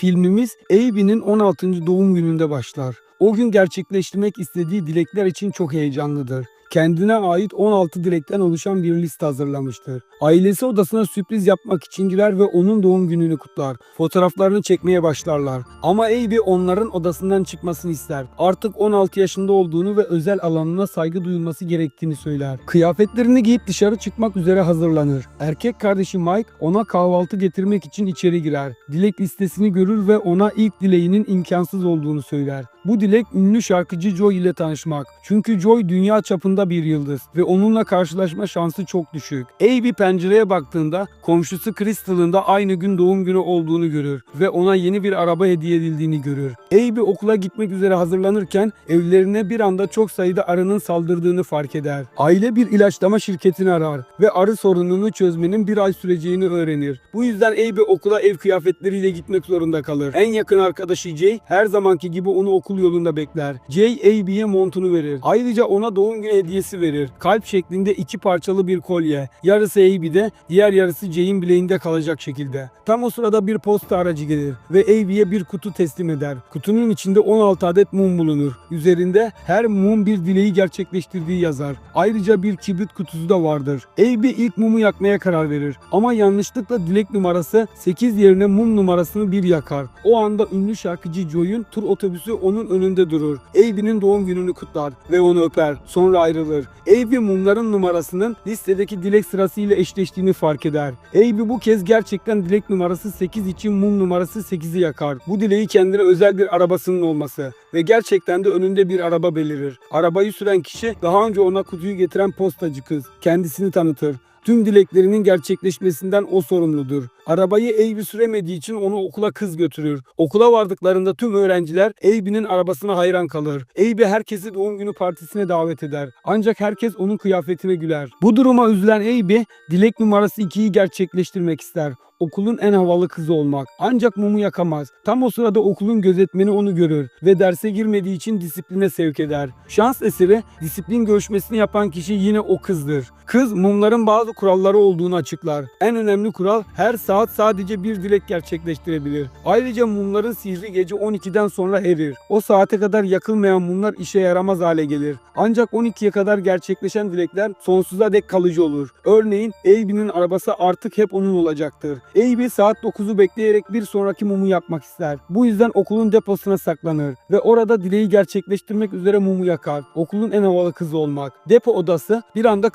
Filmimiz Abby'nin 16. doğum gününde başlar. O gün gerçekleştirmek istediği dilekler için çok heyecanlıdır. Kendine ait 16 dilekten oluşan bir liste hazırlamıştır. Ailesi odasına sürpriz yapmak için girer ve onun doğum gününü kutlar. Fotoğraflarını çekmeye başlarlar. Ama Abby onların odasından çıkmasını ister. Artık 16 yaşında olduğunu ve özel alanına saygı duyulması gerektiğini söyler. Kıyafetlerini giyip dışarı çıkmak üzere hazırlanır. Erkek kardeşi Mike ona kahvaltı getirmek için içeri girer. Dilek listesini görür ve ona ilk dileğinin imkansız olduğunu söyler. Bu dilek ünlü şarkıcı Joy ile tanışmak. Çünkü Joy dünya çapında bir yıldız ve onunla karşılaşma şansı çok düşük. Abby pencereye baktığında komşusu Crystal'ın da aynı gün doğum günü olduğunu görür ve ona yeni bir araba hediye edildiğini görür. Abby okula gitmek üzere hazırlanırken evlerine bir anda çok sayıda arının saldırdığını fark eder. Aile bir ilaçlama şirketini arar ve arı sorununu çözmenin bir ay süreceğini öğrenir. Bu yüzden Abby okula ev kıyafetleriyle gitmek zorunda kalır. En yakın arkadaşı Jay her zamanki gibi onu okul yolunda bekler. Jay Abby'ye montunu verir. Ayrıca ona doğum günü hediyesi verir. Kalp şeklinde iki parçalı bir kolye. Yarısı Abby'de, diğer yarısı Jay'in bileğinde kalacak şekilde. Tam o sırada bir posta aracı gelir ve Abby'ye bir kutu teslim eder. Kutunun içinde 16 adet mum bulunur. Üzerinde her mum bir dileği gerçekleştirdiği yazar. Ayrıca bir kibrit kutusu da vardır. Abby ilk mumu yakmaya karar verir. Ama yanlışlıkla dilek numarası 8 yerine mum numarasını bir yakar. O anda ünlü şarkıcı Joy'un tur otobüsü onun önünde durur. Abby'nin doğum gününü kutlar ve onu öper. Sonra ayrılır. Abby mumların numarasının listedeki dilek sırasıyla eşleştiğini fark eder. Abby bu kez gerçekten dilek numarası 8 için mum numarası 8'i yakar. Bu dileği kendine özel bir arabasının olması ve gerçekten de önünde bir araba belirir. Arabayı süren kişi daha önce ona kutuyu getiren postacı kız. Kendisini tanıtır. Tüm dileklerinin gerçekleşmesinden o sorumludur. Arabayı Eybi süremediği için onu okula kız götürür. Okula vardıklarında tüm öğrenciler Eybi'nin arabasına hayran kalır. Eybi herkesi doğum günü partisine davet eder. Ancak herkes onun kıyafetine güler. Bu duruma üzülen Eybi dilek numarası 2'yi gerçekleştirmek ister okulun en havalı kızı olmak. Ancak mumu yakamaz. Tam o sırada okulun gözetmeni onu görür ve derse girmediği için disipline sevk eder. Şans eseri disiplin görüşmesini yapan kişi yine o kızdır. Kız mumların bazı kuralları olduğunu açıklar. En önemli kural her saat sadece bir dilek gerçekleştirebilir. Ayrıca mumların sihri gece 12'den sonra erir. O saate kadar yakılmayan mumlar işe yaramaz hale gelir. Ancak 12'ye kadar gerçekleşen dilekler sonsuza dek kalıcı olur. Örneğin Eybi'nin arabası artık hep onun olacaktır. Eybi saat 9'u bekleyerek bir sonraki mumu yakmak ister. Bu yüzden okulun deposuna saklanır ve orada dileği gerçekleştirmek üzere mumu yakar. Okulun en havalı kızı olmak. Depo odası bir anda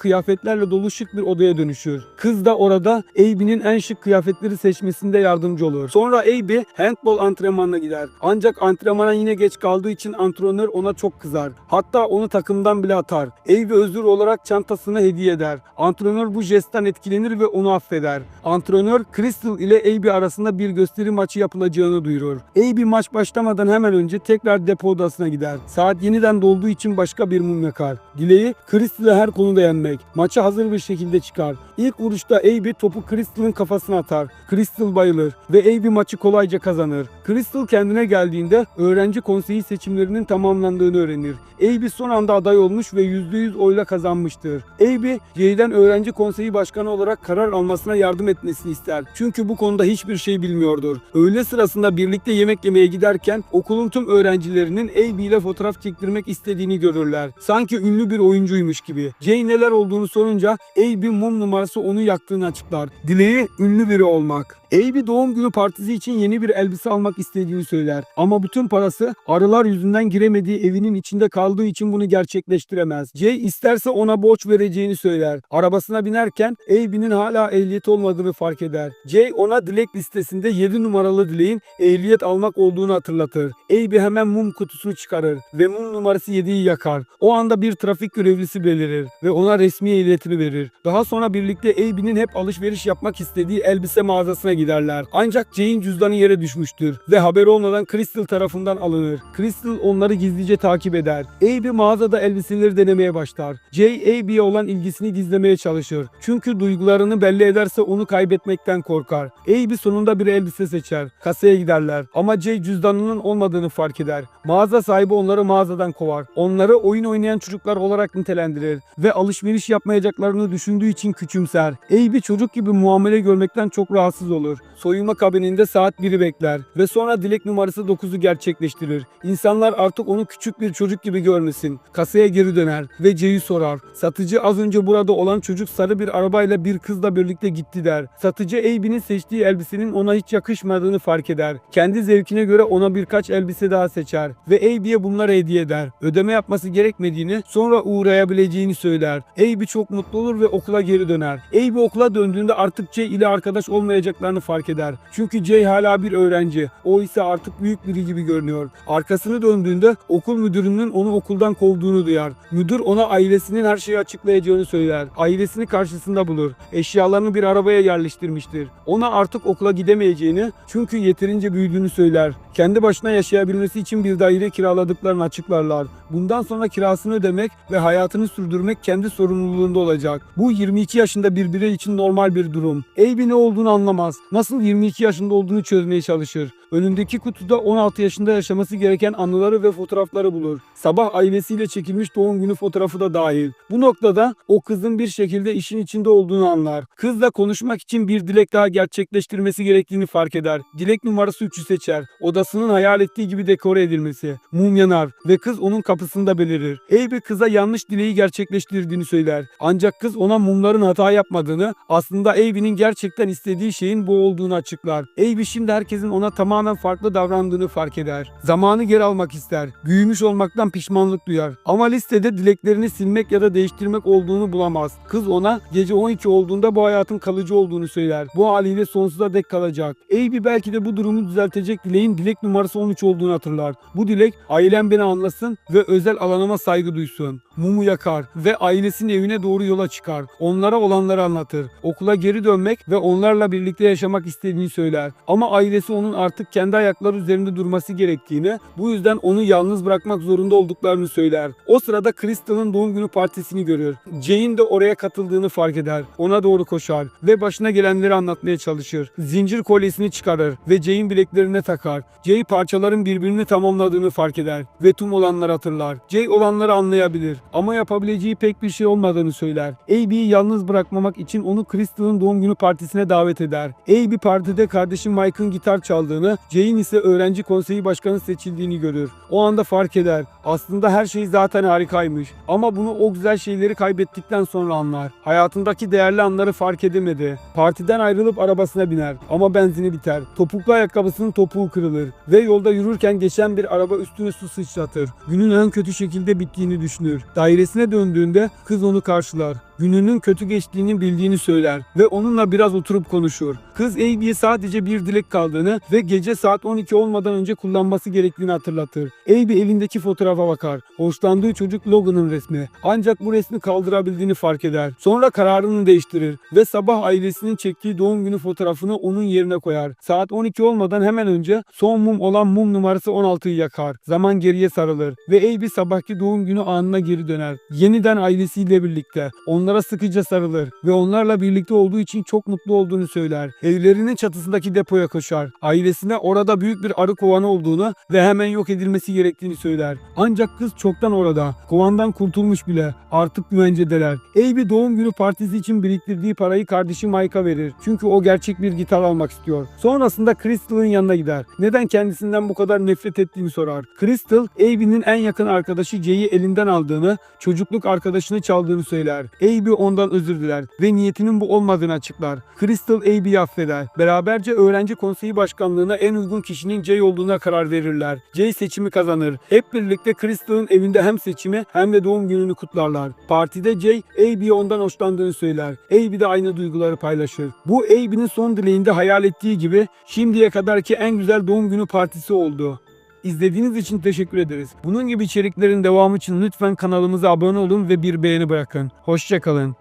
kıyafetlerle dolu şık bir odaya dönüşür. Kız da orada Eybi'nin en şık kıyafetleri seçmesinde yardımcı olur. Sonra Eybi handball antrenmanına gider. Ancak antrenmana yine geç kaldığı için antrenör ona çok kızar. Hatta onu takımdan bile atar. Eybi özür olarak çantasını hediye eder. Antrenör bu jestten etkilenir ve onu affeder. Antrenör Crystal ile Eybi arasında bir gösteri maçı yapılacağını duyurur. Eybi maç başlamadan hemen önce tekrar depo odasına gider. Saat yeniden dolduğu için başka bir mum yakar. Dileği Crystal'ı her konuda yenmek. Maça hazır bir şekilde çıkar. İlk vuruşta Eybi topu Crystal'ın kafasına atar. Crystal bayılır ve Eybi maçı kolayca kazanır. Crystal kendine geldiğinde öğrenci konseyi seçimlerinin tamamlandığını öğrenir. Eybi son anda aday olmuş ve %100 oyla kazanmıştır. Eybi, Jay'den öğrenci konseyi başkanı olarak karar almasına yardım etmesini ister. Çünkü bu konuda hiçbir şey bilmiyordur. Öğle sırasında birlikte yemek yemeye giderken okulun tüm öğrencilerinin Eybi ile fotoğraf çektirmek istediğini görürler. Sanki ünlü bir oyuncuymuş gibi. Jay neler olduğunu sorunca Eybi mum numarası onu yaktığını açıklar. Dileği ünlü biri olmak. Eybi doğum günü partisi için yeni bir elbise almak istediğini söyler. Ama bütün parası arılar yüzünden giremediği evinin içinde kaldığı için bunu gerçekleştiremez. Jay isterse ona borç vereceğini söyler. Arabasına binerken Eybi'nin hala ehliyet olmadığını fark eder. Jay ona dilek listesinde 7 numaralı dileğin ehliyet almak olduğunu hatırlatır. Eybi hemen mum kutusunu çıkarır ve mum numarası 7'yi yakar. O anda bir trafik görevlisi belirir ve ona resmi ehliyetini verir. Daha sonra birlikte Eybi'nin hep alışveriş yapmak istediği elbise mağazasına giderler. Ancak Jay'in cüzdanı yere düşmüştür ve haberi olmadan Crystal tarafından alınır. Crystal onları gizlice takip eder. Abby mağazada elbiseleri denemeye başlar. Jay Abby'ye olan ilgisini gizlemeye çalışır. Çünkü duygularını belli ederse onu kaybetmekten korkar. Abby sonunda bir elbise seçer. Kasaya giderler ama Jay cüzdanının olmadığını fark eder. Mağaza sahibi onları mağazadan kovar. Onları oyun oynayan çocuklar olarak nitelendirir ve alışveriş yapmayacaklarını düşündüğü için küçümser. Abby çocuk gibi muamele görmekten çok rahatsız olur. Soyunma kabininde saat 1'i bekler ve sonra dilek numarası 9'u gerçekleştirir. İnsanlar artık onu küçük bir çocuk gibi görmesin. Kasaya geri döner ve C'yi sorar. Satıcı az önce burada olan çocuk sarı bir arabayla bir kızla birlikte gitti der. Satıcı Abe'nin seçtiği elbisenin ona hiç yakışmadığını fark eder. Kendi zevkine göre ona birkaç elbise daha seçer ve Abe'ye bunları hediye eder. Ödeme yapması gerekmediğini sonra uğrayabileceğini söyler. Abe çok mutlu olur ve okula geri döner. Abe okula döndüğünde artık Jay ile arkadaş olmayacaklarını fark eder. Çünkü Jay hala bir öğrenci. O ise artık büyük biri gibi görünüyor. Arkasını döndüğünde okul müdürünün onu okuldan kovduğunu duyar. Müdür ona ailesinin her şeyi açıklayacağını söyler. Ailesini karşısında bulur. Eşyalarını bir arabaya yerleştirmiştir. Ona artık okula gidemeyeceğini çünkü yeterince büyüdüğünü söyler. Kendi başına yaşayabilmesi için bir daire kiraladıklarını açıklarlar. Bundan sonra kirasını ödemek ve hayatını sürdürmek kendi sorumluluğunda olacak. Bu 22 yaşında bir birey için normal bir durum. Abe ne olduğunu anlamaz. Nasıl 22 yaşında olduğunu çözmeye çalışır. Önündeki kutuda 16 yaşında yaşaması gereken anıları ve fotoğrafları bulur. Sabah ailesiyle çekilmiş doğum günü fotoğrafı da dahil. Bu noktada o kızın bir şekilde işin içinde olduğunu anlar. Kızla konuşmak için bir dilek daha gerçekleştirmesi gerektiğini fark eder. Dilek numarası 3'ü seçer. Odasının hayal ettiği gibi dekore edilmesi. Mum yanar ve kız onun kapısında belirir. Abe kıza yanlış dileği gerçekleştirdiğini söyler. Ancak kız ona mumların hata yapmadığını, aslında Abe'nin gerçekten istediği şeyin bu olduğunu açıklar. Abe şimdi herkesin ona tamamen farklı davrandığını fark eder. Zamanı geri almak ister. Büyümüş olmaktan pişmanlık duyar. Ama listede dileklerini silmek ya da değiştirmek olduğunu bulamaz. Kız ona gece 12 olduğunda bu hayatın kalıcı olduğunu söyler. Bu haliyle sonsuza dek kalacak. Abe belki de bu durumu düzeltecek dileğin dilek numarası 13 olduğunu hatırlar. Bu dilek ailem beni anlasın ve özel alanıma saygı duysun. Mumu yakar ve ailesinin evine doğru yola çıkar. Onlara olanları anlatır. Okula geri dönmek ve onlarla birlikte yaşamak istediğini söyler. Ama ailesi onun artık kendi ayakları üzerinde durması gerektiğini, bu yüzden onu yalnız bırakmak zorunda olduklarını söyler. O sırada Crystal'ın doğum günü partisini görür. Jane de oraya katıldığını fark eder. Ona doğru koşar ve başına gelenleri anlatmaya çalışır. Zincir kolyesini çıkarır ve Jane bileklerine takar. Jay parçaların birbirini tamamladığını fark eder ve tüm olanları hatırlar. Jay olanları anlayabilir ama yapabileceği pek bir şey olmadığını söyler. Abe'yi yalnız bırakmamak için onu Crystal'ın doğum günü partisine davet eder. Abe partide kardeşi Mike'ın gitar çaldığını, Jay'in ise öğrenci konseyi başkanı seçildiğini görür. O anda fark eder. Aslında her şey zaten harikaymış. Ama bunu o güzel şeyleri kaybettikten sonra anlar. Hayatındaki değerli anları fark edemedi. Partiden ayrılıp arabasına biner ama benzini biter. Topuklu ayakkabısının topuğu kırılır ve yolda yürürken geçen bir araba üstüne su sıçratır. Günün en kötü şekilde bittiğini düşünür. Dairesine döndüğünde kız onu karşılar. Gününün kötü geçtiğini bildiğini söyler ve onunla biraz oturup konuşur. Kız Abe'ye sadece bir dilek kaldığını ve gece saat 12 olmadan önce kullanması gerektiğini hatırlatır. Abe elindeki fotoğrafa bakar. Hoşlandığı çocuk Logan'ın resmi. Ancak bu resmi kaldırabildiğini fark eder. Sonra kararını değiştirir ve sabah ailesinin çektiği doğum günü fotoğrafını onun yerine koyar. Saat 12 olmadan hemen önce son mum olan mum numarası 16'yı yakar. Zaman geriye sarılır ve Abe sabahki doğum günü anına geri döner. Yeniden ailesiyle birlikte. Onlara sıkıca sarılır ve onlarla birlikte olduğu için çok mutlu olduğunu söyler. Evlerinin çatısındaki depoya koşar. Ailesine orada büyük bir arı kovanı olduğunu ve hemen yok edilmesi gerektiğini söyler. Ancak kız çoktan orada. Kovandan kurtulmuş bile. Artık güvencedeler. Abe doğum günü partisi için biriktirdiği parayı kardeşi Mike'a verir. Çünkü o gerçek bir gitar almak istiyor. Sonrasında Crystal'ın yanına gider. Neden kendisinden bu kadar nefret ettiğini sorar. Crystal, Abe'nin en yakın arkadaşı Jay'i elinden aldığını, çocukluk arkadaşını çaldığını söyler. Abe ondan özür diler ve niyetinin bu olmadığını açıklar. Crystal Abe'yi affeder. Beraberce öğrenci konseyi başkanlığına en uygun kişinin Jay olduğuna karar verirler. Jay seçimi kazanır. Hep birlikte Crystal'ın evinde hem seçimi hem de doğum gününü kutlarlar. Partide Jay, Abe'ye ondan hoşlandığını söyler. Abe de aynı duyguları paylaşır. Bu Abe'nin son dileğinde hayal ettiği gibi şimdiye kadarki en güzel doğum günü partisi oldu. İzlediğiniz için teşekkür ederiz. Bunun gibi içeriklerin devamı için lütfen kanalımıza abone olun ve bir beğeni bırakın. Hoşçakalın.